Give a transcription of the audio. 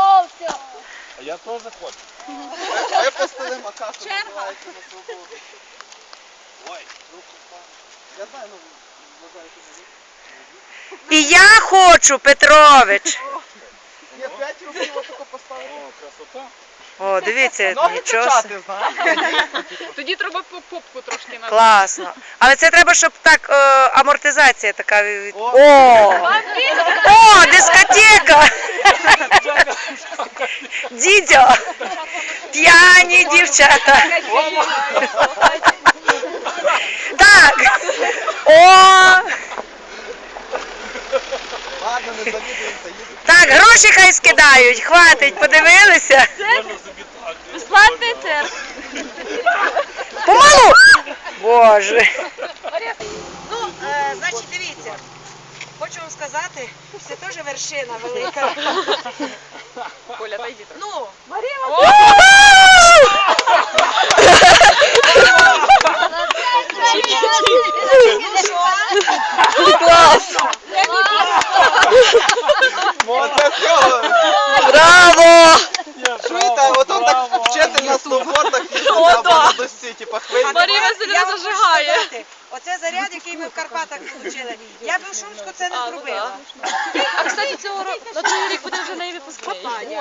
О, все. А я теж хочу. Випустили макаку, Черга. називається на свободу. Ой. Я знаю, ну, вважаєте, І я хочу, Петрович. Ні, 5 рублів отако поставити. О, красота. О, дивіться, Ноги нічого. собі. качати, знаєш? Тоді треба по попку трошки на. Класно. Але це треба, щоб так е, амортизація така. від- О. О! О, дискотека! П'яні дівчата. Так. О! Ладно, не завідуємося, їдемо. Так, гроші хай скидають. Хватить, подивилися. Можна собі так. Безплатний цирк. Помалу! Боже. Ну, е, значить, дивіться. Хочу вам сказати, це теж вершина велика. Коля, та йди. Ну, клас! Браво! Чуєте, ото так вчитель на сноубордах їздить на типа хвилі. Марія хочу зажигає. Оце заряд, який ми в Карпатах отримали. Я би в Шумську це не ну зробила. А кстати, цього року на цей рік буде вже не випускний.